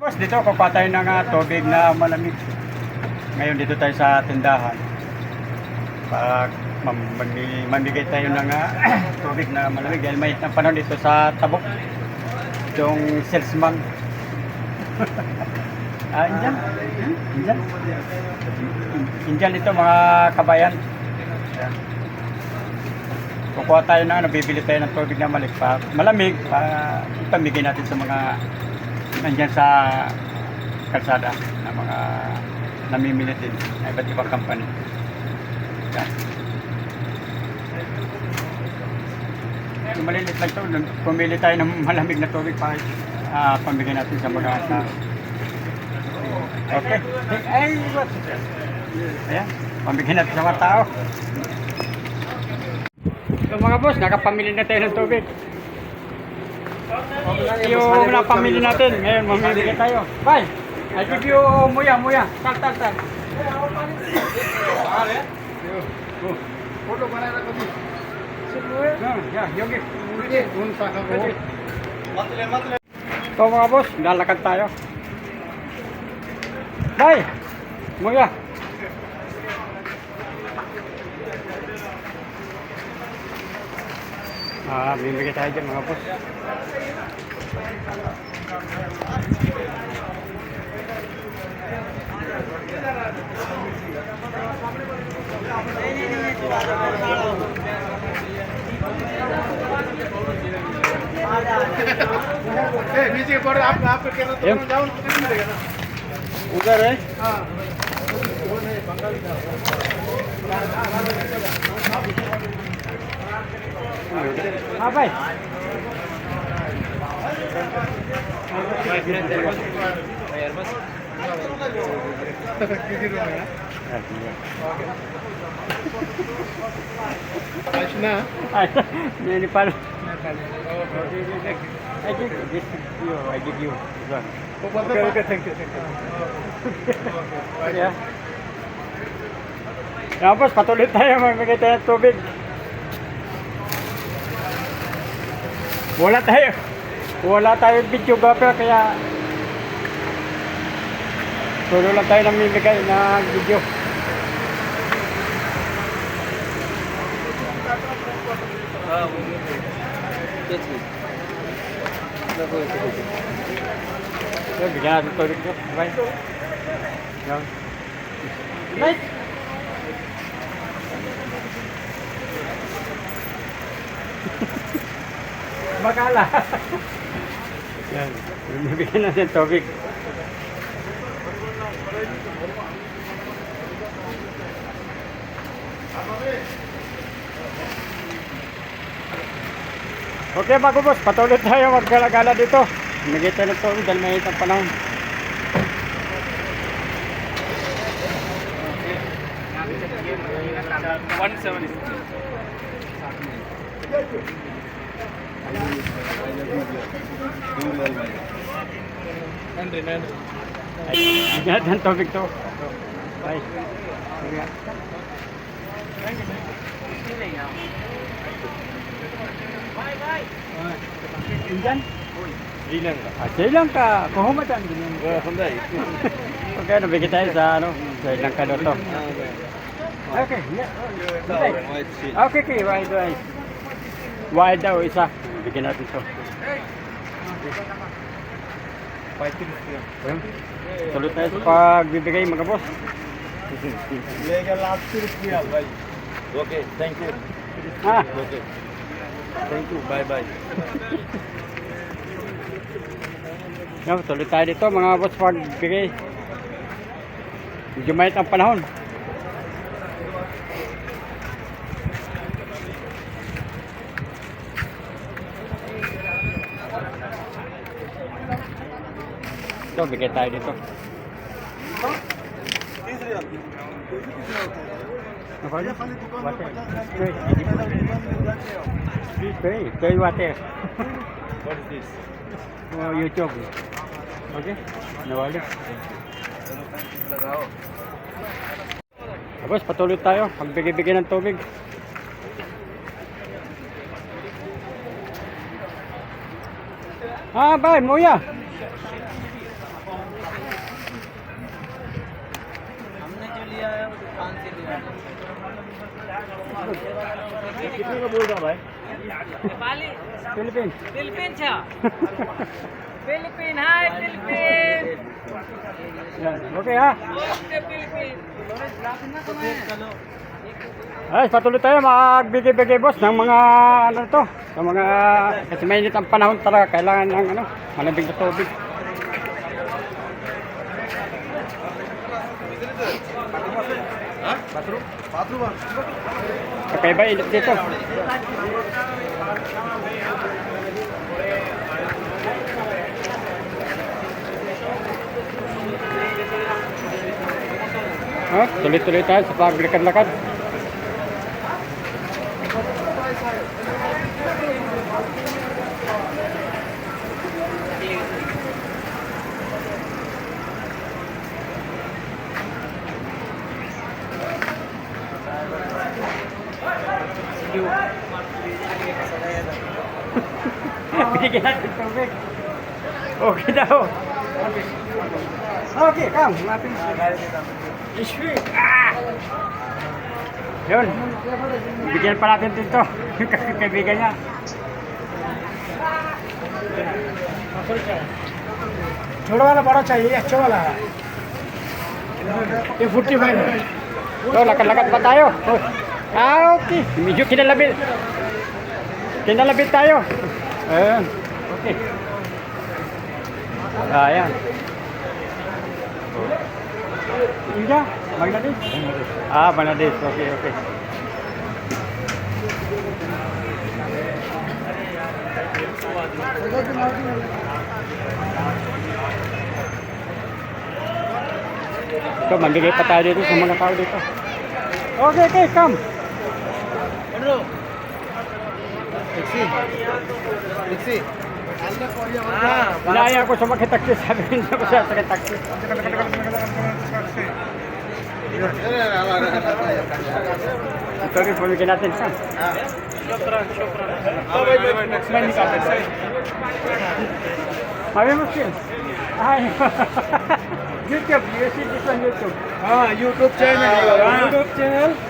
Boss, dito kukuha tayo ng tubig na malamig. Ngayon dito tayo sa tindahan. Para mam- mami- mamigay tayo ng ah, tubig na malamig. Dahil may ng panahon dito sa tabok. Yung salesman. ah, Indian. Indian. Indian ito mga kabayan. Ayan. Kukuha tayo ng ano, tayo ng tubig na malig pa, malamig para pamigay natin sa mga nandyan sa kalsada na mga namimili din na iba't ibang company. Yan. Yung malilit lang ito, pumili tayo ng malamig na tubig para ah, pamigay natin sa mga tao. Okay. Ay, what? Ayan, pamigay natin sa mga tao. So mga boss, nakapamili na tayo ng tubig. Yung napamili natin, ngayon mamimigay tayo. Bye! I give you muya, muya. Tal, tal, tal. Yeah, yeah, yogi. So mga boss, lalakad tayo. Bye! Muya. Ah, bibigay tayo dyan mga boss. उधर है हाँ હા ભાઈ నేను పాలు I give this to you. I give you this one. Okay, okay, thank you, thank you. Okay. yeah. Tapos patuloy tayo mamigay tayo ng tubig. Wala tayo. Wala tayo videographer kaya Tulo lang tayo namimigay ng video. So, bigyan natin tubig ko. Bye. Yan. Bakala. Yan. Bibigyan natin tubig. Okay mga kubos, patuloy tayo magkalagala dito. Nagita na tubig dahil may itang panahon. One seven. நன்றி நன்றி டாபிக் தோ பாய் Indian? Sri Lanka. Ah, Sri Lanka. Kohomatan din yun. Oh, hindi. okay, nabigay tayo sa ano, Sri Lanka daw to. Okay, yeah. Okay, okay, wide, wide. Wide daw, isa. Bigyan natin ito. Salute tayo sa pagbibigay mga boss. Legal last trip niya, bhai. Okay, thank you. Ah. Okay. Thank you, bye-bye. no, tuloy tayo dito mga boss pagbigay. Medyo mainit ang panahon. Ito, bigay tayo dito. Water. Spray. Spray. Spray water. What is this? Oh, YouTube. Okay? Nawalik. Tapos patuloy tayo. Magbigay-bigay ng tubig. Ah, bay, moya. कितने का बोल रहा भाई Nepali Philippines. Philippine छ Philippine hi Philippine Yan. Okay ha. Okay Philippine Ay, patuloy tayo magbigay-bigay boss ng mga ano to, sa mga kasi mainit ang panahon talaga kailangan ng ano, malamig na tubig. Kakaiba init dito. Oh, tuloy-tuloy tayo sa paglakad-lakad. Binigyan natin tubig. Okay daw. Okay, come. Natin. Ishwi. Ah! Yun. Bigyan pa natin dito. Yung kaibigan niya. छोटा वाला बड़ा चाहिए अच्छा वाला है ये forty five है So, lakad-lakad pa tayo. Oh. Ah, okay. Medyo kinalabit. Kinalabit tayo. Ayan. Okay. Ayan. Oh. India? Bangladesh? Ah, Bangladesh. Okay, okay. Ito, mandigay pa tayo dito sa mga tao dito. Okay, okay, come. لا يا كوشا ما كتكتي سابين يا كوشا كتكتي تقول فوق كده تنسان شكرا شكرا هاي مشكل هاي YouTube, you see this on YouTube. Ah, YouTube channel. Ah, YouTube channel.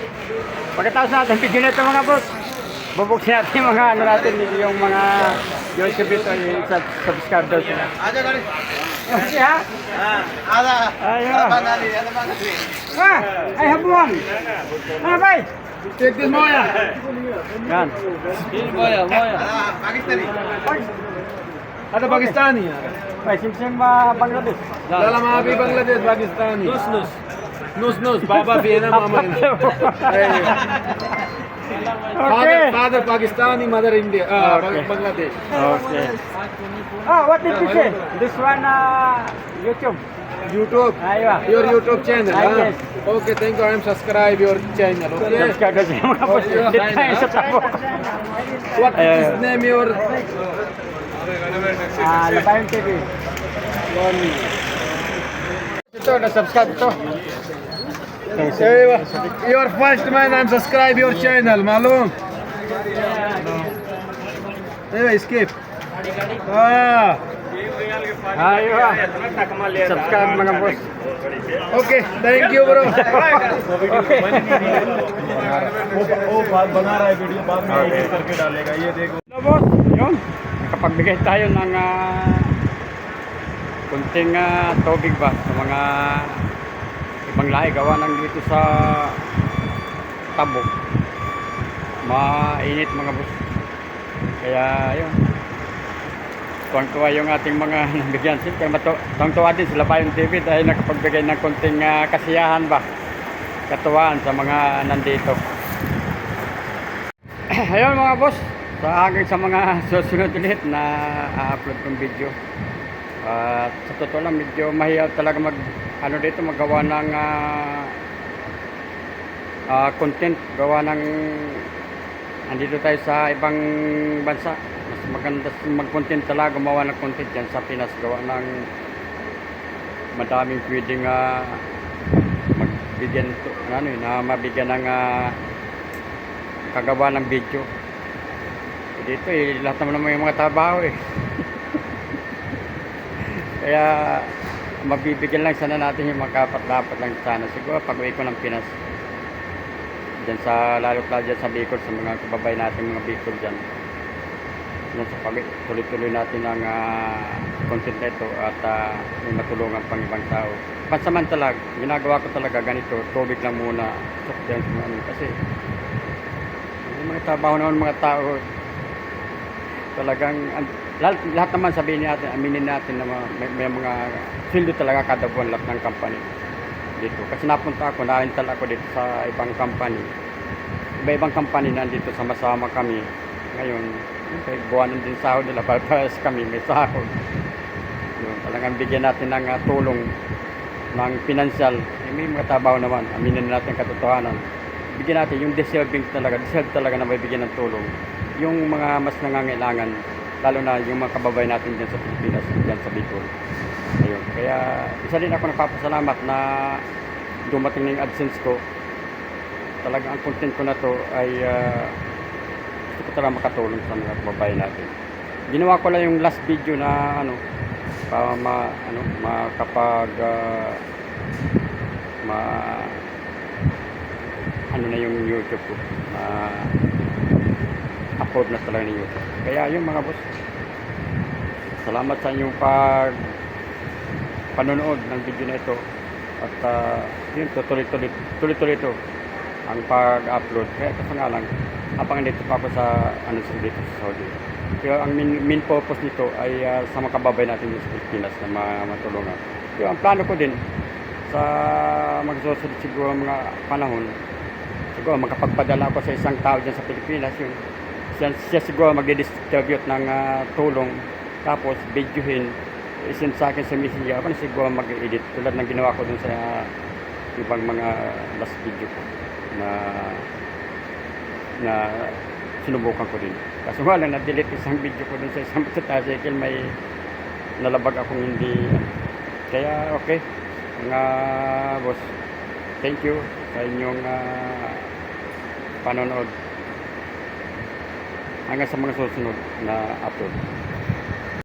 Pagkatapos natin, video ito mga boss. Bubuksin natin yung mga ano natin, yung mga yung subito, yung subscribe daw sila. Ano na rin? Kasi ha? Ada. Ayo. Ah, ah. ay habuan. Ano ba? Take moya. Yan. Moya, moya. Pakistani. Ada Pakistani ya? Ah, Pak, Bangladesh. Dalam api Bangladesh, Pakistani. Lus, lus. Nus nus. Baba Vienna, mama. Father, father Pakistani, mother India. Uh, Okay. Bangladesh. Okay. Oh, what did you say? This one, uh, YouTube. YouTube. Your YouTube channel. Ah, huh? yes. Okay, thank you. I am subscribe your channel. Okay. What is Eh. his name? Your Ah, Labayon TV. Ito, na-subscribe ito. Hey, your first man. I'm subscribe your channel. Malum. Hey, skip. Ah. Aywa. Subscribe mga boss. Okay, thank you, bro. Okay. वो बात बना रहा है वीडियो बाद में Okay. Edit करके डालेगा ये देखो Hello boss, yun. Nakapagbigay tayo ng ah, kunting ah, tubig ba sa mga ibang lahi gawa ng dito sa tabok. Mainit mga boss. Kaya yun. Tuwang-tuwa yung ating mga nabigyan. Siyempre, tuwang-tuwa din sila pa yung TV dahil nakapagbigay ng kunting ah, kasiyahan ba. Katuwaan sa mga nandito. Ayun mga boss, sa hanggang sa mga susunod ulit na a-upload kong video. At sa totoo lang, medyo mahiyaw talaga mag, ano dito, magawa ng ah, ah, content, gawa ng andito tayo sa ibang bansa. Mas maganda mag-content talaga, gumawa ng content dyan sa Pinas. Gawa ng madaming pwedeng ah, magbigyan, to- ano yun, na mabigyan ng ah, kagawa ng video. Dito eh, lahat naman yung mga trabaho eh. Kaya mabibigyan lang sana natin yung mga kapat-dapat lang sana. Siguro pag uwi ko ng Pinas, dyan sa, lalo pa dyan sa Bicol, sa mga kababay natin mga Bicol dyan. Yan sa pag tuloy-tuloy natin ang ah, content na ito at ah, may matulungan pang ibang tao. Pansamantala, ginagawa ko talaga ganito, tubig lang muna. Drinks mo, ano, kasi yung mga trabaho naman mga tao, talagang an- lahat, lahat naman sabihin natin, aminin natin na may, may mga sweldo talaga kada buwan lahat ng company dito. Kasi napunta ako, na-rental ako dito sa ibang company. Iba-ibang company nandito sama-sama kami. Ngayon, okay, buwanan din sahod nila, parehas kami, may sahod. Yun, talagang bigyan natin ng ah, tulong ng financial. Eh, may mga trabaho naman, aminin natin katotohanan. Bigyan natin yung deserving talaga, deserve talaga na may bigyan ng tulong. Yung mga mas nangangailangan, lalo na yung mga kababay natin dyan sa Pilipinas, dyan sa Bicol. Ayun. Kaya isa din ako nagpapasalamat na dumating na yung AdSense ko. Talagang ang content ko na to ay ah, gusto ko talaga makatulong sa mga kababayan natin. Ginawa ko lang yung last video na ano para ma ano makapag ah, ma ano na yung YouTube ko na upload na ng YouTube. Kaya yung mga boss, salamat sa inyong pag panonood ng video na ito. At ah, yun tuloy-tuloy tuloy-tuloy ito ang pag-upload. Kaya kasi nga lang habang nandito pa ako sa ano sa dito sa Saudi. Kaya ang main, main purpose nito ay ah, sa mga kababay natin sa Pilipinas na ma- matulungan. Kaya ang plano ko din sa magsusunod siguro mga panahon siguro magkapagpadala ako sa isang tao dyan sa Pilipinas yun siya, siya siguro magdi-distribute ng ah, tulong tapos videohin isend sa akin sa messenger ako na siguro mag-edit tulad ng ginawa ko dun sa ibang mga last video ko na na sinubukan ko din kaso nga lang na-delete isang video ko dun sa isang tricycle may nalabag akong hindi kaya okay. Mga boss thank you sa inyong ah, panonood hanggang sa mga susunod na upload